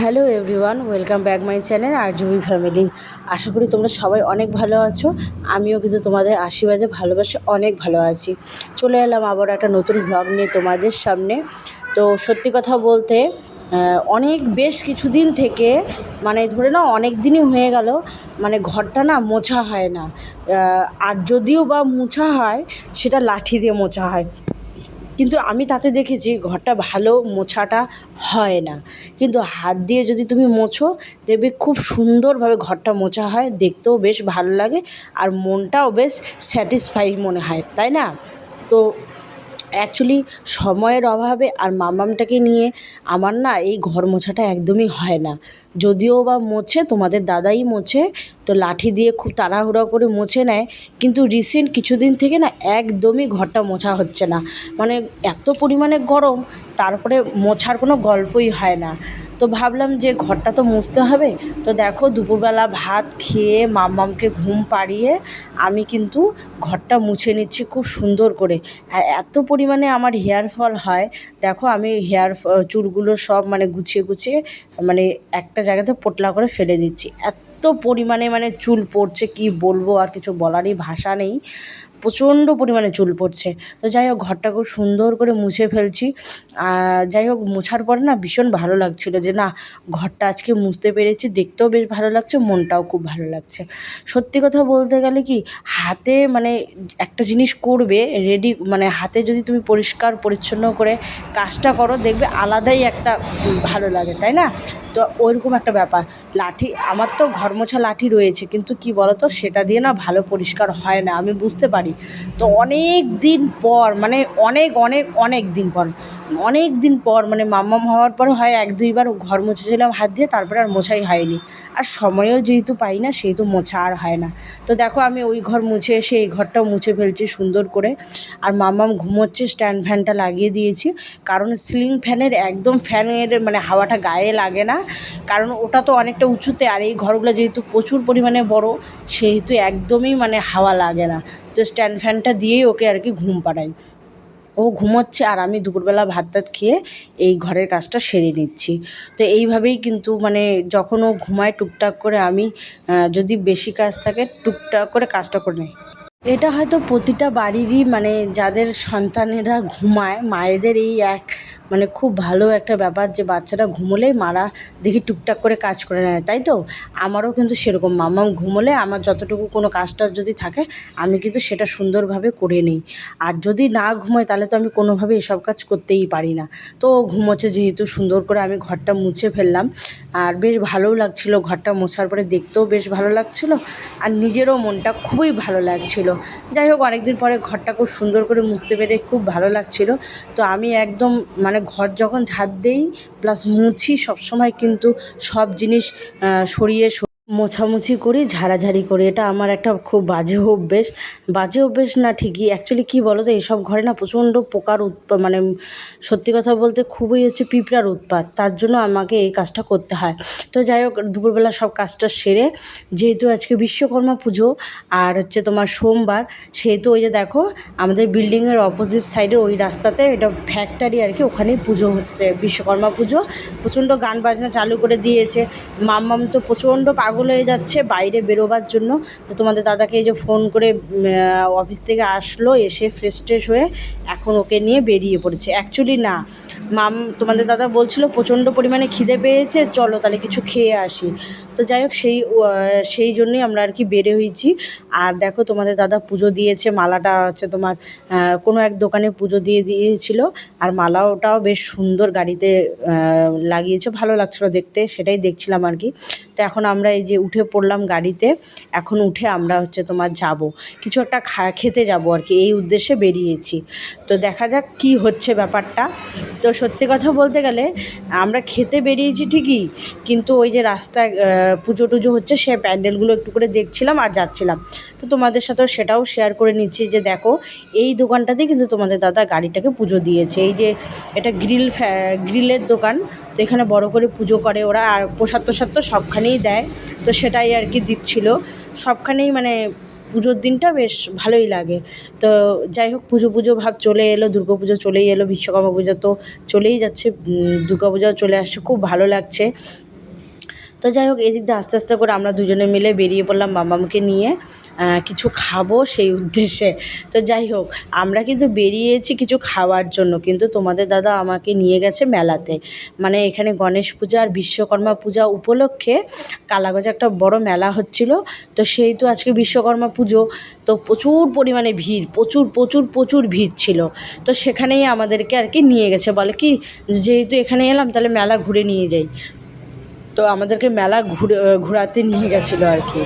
Hello everyone, welcome back my channel R Jubi family. আশা করি তোমরা সবাই অনেক ভালো আছো, আমিও কিন্তু তোমাদের আশীর্বাদে ভালোবাসে অনেক ভালো আছি। চলে এলাম আবার একটা নতুন ব্লগ নিয়ে তোমাদের সামনে। তো সত্যি কথা বলতে অনেক বেশ কিছুদিন থেকে মানে ধরে নাও অনেক দিনই হয়ে গেল মানে ঘরটা না মোছা হয় না। আর যদিও বা মোছা হয়, সেটা লাঠি দিয়ে মোছা হয়। কিন্তু আমি তাতে দেখেছি ঘরটা ভালো মোছাটা হয় না। কিন্তু হাত দিয়ে যদি তুমি মোছো, দেখবে খুব সুন্দরভাবে ঘরটা মোছা হয়, দেখতেও বেশ ভালো লাগে আর মনটাও বেশ স্যাটিসফাই মনে হয়, তাই না? তো অ্যাকচুয়ালি সময়ের অভাবে আর মামামটাকে নিয়ে আমার না এই ঘর মোছাটা একদমই হয় না। যদিও বা মোছে, তোমাদের দাদাই মোছে, তো লাঠি দিয়ে খুব তাড়াহুড়া করে মোছে নেয়, কিন্তু রিসেন্ট কিছুদিন থেকে না একদমই ঘরটা মোছা হচ্ছে না। মানে এত পরিমাণে গরম, তারপরে মোছার কোনো গল্পই হয় না। তো ভাবলাম যে ঘরটা তো মুছতে হবে। তো দেখো দুপুরবেলা ভাত খেয়ে মাম্মামকে ঘুম পাড়িয়ে আমি কিন্তু ঘরটা মুছে নিচ্ছি খুব সুন্দর করে। আর এত পরিমাণে আমার হেয়ার ফল হয়। দেখো আমি হেয়ার চুলগুলো সব মানে গুছিয়ে গুছিয়ে মানে একটা জায়গাতে পোটলা করে ফেলে দিচ্ছি। এত পরিমাণে মানে চুল পড়ছে, কি বলব আর কিছু বলারই ভাষা নেই। প্রচণ্ড পরিমাণে চুল পড়ছে। তো যাই হোক ঘরটা খুব সুন্দর করে মুছে ফেলছি। আর যাই হোক, মোছার পরে না ভীষণ ভালো লাগছিল যে না, ঘরটা আজকে মুছতে পেরেছি, দেখতেও বেশ ভালো লাগছে, মনটাও খুব ভালো লাগছে। সত্যি কথা বলতে গেলে কি, হাতে মানে একটা জিনিস করবে রেডি মানে হাতে যদি তুমি পরিষ্কার, পরিচ্ছন্ন করে কাজটা করো, দেখবে আলাদাই একটা ভালো লাগে, তাই না? তো ওইরকম একটা ব্যাপার। লাঠি, আমার তো ঘর মোছা লাঠি রয়েছে, কিন্তু কি বলতো, সেটা দিয়ে না ভালো পরিষ্কার হয় না, আমি বুঝতে পারি তো অনেক দিন পর মানে অনেক অনেক অনেক দিন পর, অনেক দিন পর মানে মাম্মাম হওয়ার পরে হয় এক, দুইবার ঘর মুছেছিলাম হাত দিয়ে, তারপরে আর মোছাই হয়নি। আর সময়ও যেহেতু পাই না, সেহেতু মোছা আর হয় না। তো দেখো আমি ওই ঘর মুছে এসে এই ঘরটাও মুছে ফেলছি সুন্দর করে। আর মাম্মাম ঘুমোচ্ছে, স্ট্যান্ড ফ্যানটা লাগিয়ে দিয়েছি। কারণ সিলিং ফ্যানের একদম ফ্যানের মানে হাওয়াটা গায়ে লাগে না। কারণ ওটা তো অনেকটা উঁচুতে, আর এই ঘরগুলো যেহেতু প্রচুর পরিমাণে বড়, সেহেতু একদমই মানে হাওয়া লাগে না। তো স্ট্যান্ড ফ্যানটা দিয়েই ওকে আর কি ঘুম পাড়াই। ও ঘুমোচ্ছে আর আমি দুপুরবেলা ভাত টাত খেয়ে এই ঘরের কাজটা সেরে নিচ্ছি। তো এইভাবেই কিন্তু মানে যখন ও ঘুমায় টুকটাক করে আমি যদি বেশি কাজ থাকে টুকটাক করে কাজটা করে নিই। এটা হয়তো প্রতিটা বাড়িরই মানে যাদের সন্তানেরা ঘুমায়, মায়েদের এই এক মানে খুব ভালো একটা ব্যাপার যে বাচ্চারা ঘুমোলেই মারা দেখি টুকটাক করে কাজ করে নেয়, তাই তো? আমারও কিন্তু সেরকম, মামাম ঘুমোলে আমার যতটুকু কোনো কাজটা যদি থাকে, আমি কিন্তু সেটা সুন্দরভাবে করে নিই। আর যদি না ঘুমোয়, তাহলে তো আমি কোনোভাবে এসব কাজ করতেই পারি না। তো ঘুমোচ্ছে যেহেতু, সুন্দর করে আমি ঘরটা মুছে ফেললাম। আর বেশ ভালোও লাগছিল ঘরটা মোছার পরে, দেখতেও বেশ ভালো লাগছিল। আর নিজেরও মনটা খুবই ভালো লাগছিল। যাই হোক, অনেকদিন পরে ঘরটা খুব সুন্দর করে মুছতে পেরে খুব ভালো লাগছিল। তো আমি একদম মানে ঘর যখন ঝাঁট দিই প্লাস মুছি সবসময় কিন্তু সব জিনিস সরিয়ে মোছামুছি করি, ঝাড়াঝাড়ি করি। এটা আমার একটা খুব বাজে অভ্যেস। বাজে অভ্যেস না ঠিকই। অ্যাকচুয়ালি কী বলো তো, এইসব ঘরে না প্রচণ্ড পোকার উৎপাত মানে সত্যি কথা বলতে খুবই হচ্ছে পিঁপড়ার উৎপাত। তার জন্য আমাকে এই কাজটা করতে হয়। তো যাই হোক, দুপুরবেলা সব কাজটা সেরে যেহেতু আজকে বিশ্বকর্মা পুজো আর হচ্ছে তোমার সোমবার, সেহেতু ওই যে দেখো, আমাদের বিল্ডিংয়ের অপোজিট সাইডে ওই রাস্তাতে এটা ফ্যাক্টরি আর কি, ওখানেই পুজো হচ্ছে, বিশ্বকর্মা পুজো। প্রচণ্ড গান বাজনা চালু করে দিয়েছে। মাম্মাম তো প্রচণ্ড পাগল হয়ে যাচ্ছে বাইরে বেরোবার জন্য। তো তোমাদের দাদাকে এই যে ফোন করে অফিস থেকে আসলো, এসে ফ্রেশ ট্রেশ হয়ে এখন ওকে নিয়ে বেরিয়ে পড়েছে। অ্যাকচুয়ালি না। মাম, তোমাদের দাদা বলছিল প্রচণ্ড পরিমাণে খিদে পেয়েছে, চলো তাহলে কিছু খেয়ে আসি। তো যাই হোক, সেই সেই জন্যই আমরা আর কি বেড়ে হয়েছি। আর দেখো তোমাদের দাদা পুজো দিয়েছে, মালাটা হচ্ছে তোমার কোনো এক দোকানে পুজো দিয়ে দিয়েছিল, আর মালা ওটাও বেশ সুন্দর গাড়িতে লাগিয়েছে, ভালো লাগছিল দেখতে, সেটাই দেখছিলাম আর কি। তো এখন আমরা এই যে উঠে পড়লাম গাড়িতে, এখন উঠে আমরা হচ্ছে তোমার যাব। কিছু একটা খা, খেতে যাব আর কি, এই উদ্দেশ্যে বেরিয়েছি। তো দেখা যাক কি হচ্ছে ব্যাপারটা। তো সত্যি কথা বলতে গেলে, আমরা খেতে বেরিয়েছি ঠিকই, কিন্তু ওই যে রাস্তায় পুজো টুজো হচ্ছে সে প্যান্ডেলগুলো একটু করে দেখছিলাম আর যাচ্ছিলাম। তো তোমাদের সাথেও সেটাও শেয়ার করে নিচ্ছি যে দেখো, এই দোকানটাতেই কিন্তু তোমাদের দাদা গাড়িটাকে পুজো দিয়েছে। এই যে এটা গ্রিল গ্রিলের দোকান, তো এখানে বড় করে পুজো করে ওরা আর প্রসাদ তোসাদ তো সবখানেই দেয়। তো সেটাই আর কি দিচ্ছিল। সবখানেই মানে পুজোর দিনটা বেশ ভালোই লাগে। তো যাই হোক, পুজো পুজো ভাব চলে এলো, দুর্গা পুজো চলেই এলো, বিশ্বকর্মা পুজো তো চলেই যাচ্ছে। দুর্গা পুজো চলে আসছে, খুব ভালো লাগছে। তো যাই হোক, এদিক দিয়ে আস্তে আস্তে করে আমরা দুজনে মিলে বেরিয়ে পড়লাম মামামকে নিয়ে কিছু খাব সেই উদ্দেশ্যে। তো যাই হোক, আমরা কিন্তু বেরিয়েছি কিছু খাওয়ার জন্য, কিন্তু তোমাদের দাদা আমাকে নিয়ে গেছে মেলাতে। মানে এখানে গণেশ পূজা আর বিশ্বকর্মা পূজা উপলক্ষে কালাগঞ্জে একটা বড় মেলা হচ্ছিল। তো সেই তো আজকে বিশ্বকর্মা পুজো, তো প্রচুর পরিমাণে ভিড়, প্রচুর প্রচুর প্রচুর ভিড় ছিল। তো সেখানেই আমাদেরকে আর কি নিয়ে গেছে। বলে কি, যেহেতু এখানে এলাম, তাহলে মেলা ঘুরে নিয়ে যাই। তো আমাদেরকে মেলা ঘুরে ঘোরাতে নিয়ে গেছিল আর কি।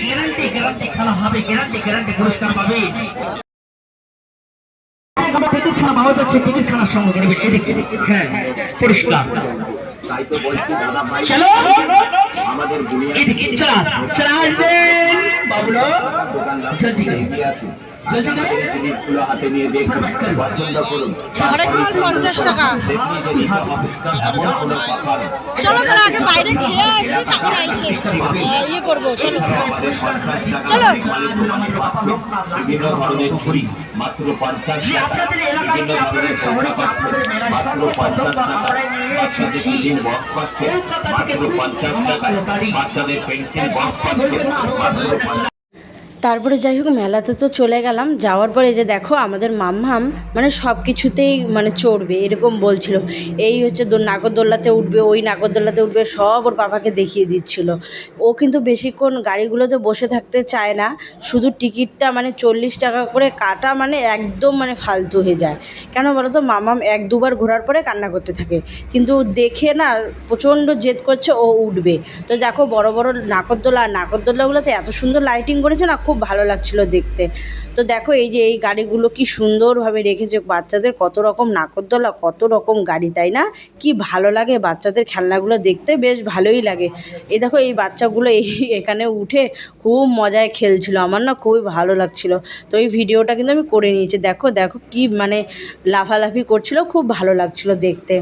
গ্যারান্টি গ্যারান্টি খেলা হবে গ্যারান্টি গ্যারান্টি পুরস্কার পাবে টিকিট খেলা ভালো যাচ্ছে টিকিট খেলার সঙ্গে করবে এদিকে হ্যাঁ পরিষ্কার চলো আমাদের এদিকে চলে আসবেন বাবুলো জলদি জলদি করে জিনিসগুলো হাতে নিয়ে দেখুন পছন্দ করুন। পঞ্চাশ টাকা। চলো তাহলে আগে বাইরে খেয়ে আসি তারপর আইসে ইয়ে করব চলো। চলো। বিভিন্ন ধরনের ছুরি মাত্র পঞ্চাশ টাকা। বিভিন্ন ধরনের পাচ্ছে মাত্র পঞ্চাশ টাকা। বাচ্চাদের টিফিন বক্স পাচ্ছে মাত্র পঞ্চাশ টাকা। বাচ্চাদের পেন্সিল বক্স পাচ্ছে মাত্র তারপরে যাই হোক, মেলাতে তো চলে গেলাম। যাওয়ার পরে যে দেখো, আমাদের মাম্মাম মানে সব কিছুতেই মানে চড়বে, এরকম বলছিল। এই হচ্ছে নাগরদোল্লাতে উঠবে, ওই নাগরদোল্লাতে উঠবে, সব ওর বাবাকে দেখিয়ে দিচ্ছিল। ও কিন্তু বেশিক্ষণ গাড়িগুলোতে বসে থাকতে চায় না, শুধু টিকিটটা মানে চল্লিশ টাকা করে কাটা মানে একদম মানে ফালতু হয়ে যায়। কেন বলো তো মামাম এক দুবার ঘোরার পরে কান্না করতে থাকে। কিন্তু দেখে না, প্রচণ্ড জেদ করছে ও উঠবে। তো দেখো, বড় বড় নাগরদোলা, আর নাগরদোলাগুলোতে এত সুন্দর লাইটিং করেছে না, খুব ভালো লাগছিল দেখতে। তো দেখো এই যে এই গাড়িগুলো কি সুন্দরভাবে রেখেছে বাচ্চাদের, কত রকম নাগরদোলা কত রকম গাড়ি, তাই না? কি ভালো লাগে বাচ্চাদের খেলনাগুলো দেখতে, বেশ ভালোই লাগে। এই দেখো এই বাচ্চাগুলো এই এখানে উঠে খুব মজায় খেলছিল, আমার না খুবই ভালো লাগছিল। তো এই ভিডিওটা কিন্তু আমি করে নিয়েছি, দেখো দেখো কি মানে লাফালাফি করছিল, খুব ভালো লাগছিল দেখতে।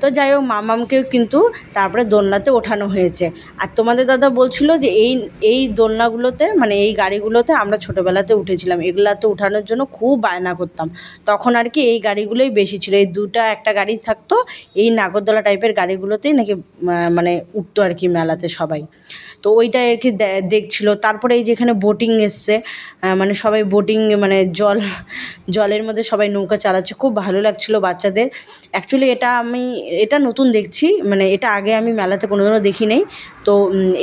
তো যাই হোক, মামামকেও কিন্তু তারপরে দোলনাতে ওঠানো হয়েছে। আর তোমাদের দাদা বলছিল যে এই এই দোলনাগুলোতে মানে এই গাড়িগুলোতে আমরা ছোটোবেলাতে উঠেছিলাম। এগুলাতে উঠানোর জন্য খুব বায়না করতাম। তখন আর কি এই গাড়িগুলোই বেশি ছিল। এই দুটা একটা গাড়ি থাকতো, এই নাগরদোলা টাইপের গাড়িগুলোতেই নাকি মানে উঠতো আর কি মেলাতে সবাই। তো ওইটাই আর কি দেখছিল। তারপরে এই যেখানে বোটিং এসছে মানে সবাই বোটিং মানে জল, জলের মধ্যে সবাই নৌকা চালাচ্ছে। খুব ভালো লাগছিল বাচ্চাদের। অ্যাকচুয়ালি এটা আমি, এটা নতুন দেখছি। মানে এটা আগে আমি মেলাতে কোনোদিনও দেখি নেই তো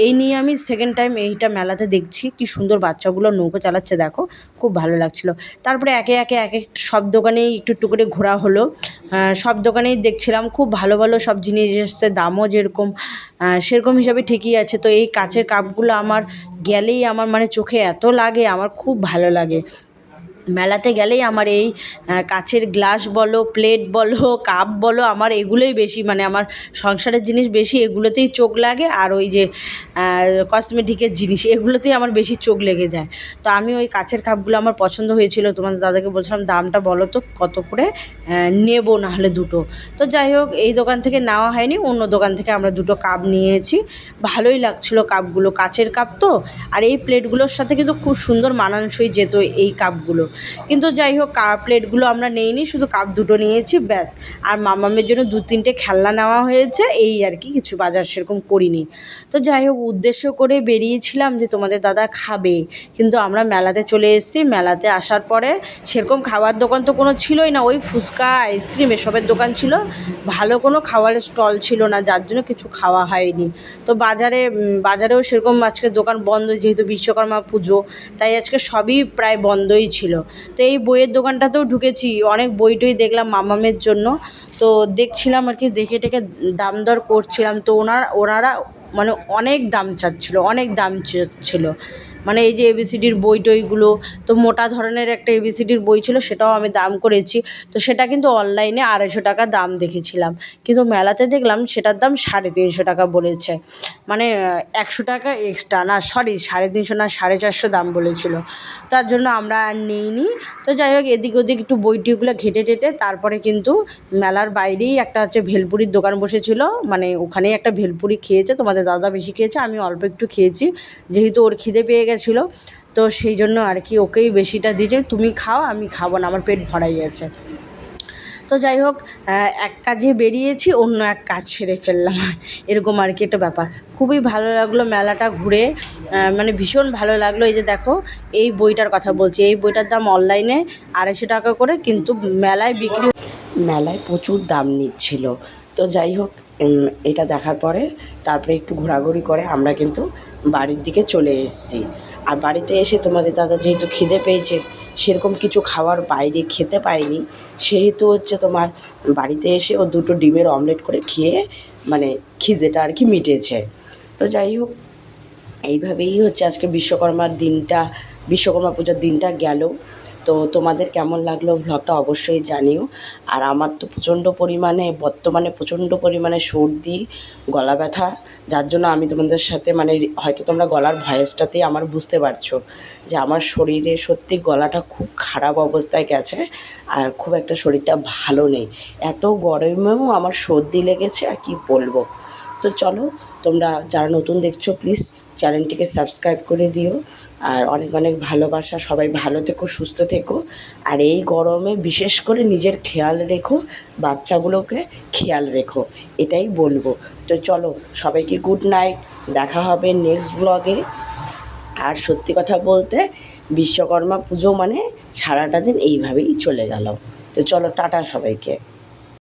এই নিয়ে আমি সেকেন্ড টাইম এইটা মেলাতে দেখছি। কি সুন্দর বাচ্চাগুলো নৌকো চালাচ্ছে, দেখো, খুব ভালো লাগছিল। তারপরে একে একে এক এক সব দোকানেই একটু একটু করে ঘোরা হলো। সব দোকানেই দেখছিলাম, খুব ভালো ভালো সব জিনিস এসছে, দামও যেরকম সেরকম হিসাবে ঠিকই আছে। তো এই কাচের কাপগুলো আমার গেলেই আমার মানে চোখে এত লাগে, আমার খুব ভালো লাগে। মেলাতে গেলেই আমার এই কাচের গ্লাস বলো, প্লেট বলো, কাপ বলো, আমার এগুলোই বেশি মানে আমার সংসারের জিনিস বেশি, এগুলোতেই চোখ লাগে। আর ওই যে কসমেটিকের জিনিস, এগুলোতেই আমার বেশি চোখ লেগে যায়। তো আমি ওই কাচের কাপগুলো আমার পছন্দ হয়েছিল, তোমাদের দাদাকে বলছিলাম, দামটা বলো তো, কত করে? নেব না হলে দুটো। তো যাই হোক, এই দোকান থেকে নেওয়া হয়নি, অন্য দোকান থেকে আমরা দুটো কাপ নিয়েছি। ভালোই লাগছিল কাপগুলো, কাচের কাপ তো। আর এই প্লেটগুলোর সাথে কিন্তু খুব সুন্দর মানানসই যেত এই কাপগুলো। কিন্তু যাই হোক, কাপ প্লেটগুলো আমরা নেইনি, শুধু কাপ দুটো নিয়েছি, ব্যাস। আর মামামের জন্য দু তিনটে খেলনা নেওয়া হয়েছে, এই আর কি, কিছু বাজার সেরকম করিনি। তো যাই হোক, উদ্দেশ্য করে বেরিয়েছিলাম যে তোমাদের দাদা খাবে। কিন্তু আমরা মেলাতে চলে এসেছি, মেলাতে আসার পরে সেরকম খাবার দোকান তো কোনো ছিলই না, ওই ফুচকা, আইসক্রিম এসবের দোকান ছিল। ভালো কোনো খাবারের স্টল ছিল না, যার জন্য কিছু খাওয়া হয়নি। তো বাজারে বাজারেও সেরকম আজকে দোকান বন্ধ যেহেতু বিশ্বকর্মা পুজো, তাই আজকে সবই প্রায় বন্ধই ছিল। তো এই বইয়ের দোকানটাতেও ঢুকেছি। অনেক বই টই দেখলাম মামামের জন্য। তো দেখছিলাম আর কি, দেখে টেকে দাম দর করছিলাম। তো ওনার, ওনারা মানে অনেক দাম চাচ্ছিলো, অনেক দাম চাচ্ছিল মানে এই যে এবিসিডির বই টইগুলো, তো মোটা ধরনের একটা এবিসিডির বই ছিল, সেটাও আমি দাম করেছি। তো সেটা কিন্তু অনলাইনে আড়াইশো টাকা দাম দেখেছিলাম। কিন্তু মেলাতে দেখলাম সেটার দাম সাড়ে তিনশো টাকা বলেছে। মানে একশো টাকা এক্সট্রা না সরি সাড়ে তিনশো না, সাড়ে চারশো দাম বলেছিল। তার জন্য আমরা আর নিইনি। তো যাই হোক, এদিক ওদিক একটু বইটিগুলো ঘেটে টেটে, তারপরে কিন্তু মেলার বাইরেই একটা হচ্ছে ভেলপুরির দোকান বসেছিল। মানে ওখানেই একটা ভেলপুরি খেয়েছে, তোমাদের দাদা বেশি খেয়েছে, আমি অল্প একটু খেয়েছি। যেহেতু ওর খিদে পেয়ে গেছিল তো সেই জন্য আর কি ওকেই বেশিটা দিয়েছে তুমি খাও, আমি খাব না, আমার পেট ভরাই গেছে। তো যাই হোক এক কাজে বেরিয়েছি, অন্য এক কাজ সেরে ফেললাম। এরকম আর কি একটা ব্যাপার। খুবই ভালো লাগল মেলাটা ঘুরে। মানে ভীষণ ভালো লাগল। এই যে দেখো, এই বইটার কথা বলছি। এই বইটার দাম অনলাইনে আড়াইশো টাকা করে, কিন্তু মেলায় বিক্রি মেলায় প্রচুর দাম নিচ্ছিল। তো যাই হোক এটা দেখার পরে তারপরে একটু ঘোরাঘুরি করে আমরা কিন্তু বাড়ির দিকে চলে এসেছি। আর বাড়িতে এসে তোমাদের দাদা যেহেতু খিদে পেয়েছে, সেরকম কিছু খাওয়ার বাইরে খেতে পায়নি, সেহেতু হচ্ছে তোমার বাড়িতে এসে ও দুটো ডিমের অমলেট করে খেয়ে মানে খিদেটা আর কি মিটেছে। তো যাই হোক, এইভাবেই হচ্ছে আজকে বিশ্বকর্মার দিনটা, বিশ্বকর্মা পূজার দিনটা গেল। তো তোমাদের কেমন লাগল ভ্লগটা অবশ্যই জানিও। আর আমার তো প্রচণ্ড পরিমাণে, বর্তমানে প্রচণ্ড পরিমাণে সর্দি, গলা ব্যথা, যার জন্য আমি তোমাদের সাথে মানে হয়তো তোমরা গলার ভয়েসটাতেই আমার বুঝতে পারছ যে আমার শরীরে সত্যি গলাটা খুব খারাপ অবস্থায় গেছে আর খুব একটা শরীরটা ভালো নেই। এত গরমেও আমার সর্দি লেগেছে আর কি বলব। তো চলো, তোমরা যারা নতুন দেখছ প্লিজ চ্যানেলটিকে সাবস্ক্রাইব করে দিও। আর অনেক অনেক ভালোবাসা। সবাই ভালো থেকো, সুস্থ থেকো। আর এই গরমে বিশেষ করে নিজের খেয়াল রেখো, বাচ্চাগুলোকে খেয়াল রেখো। এটাই বলব। তো চলো, সবাইকে গুড নাইট দেখা হবে নেক্সট ব্লগে আর সত্যি কথা বলতে, বিশ্বকর্মা পুজো মানে সারাটা দিন এইভাবেই চলে গেল। তো চলো, টাটা সবাইকে।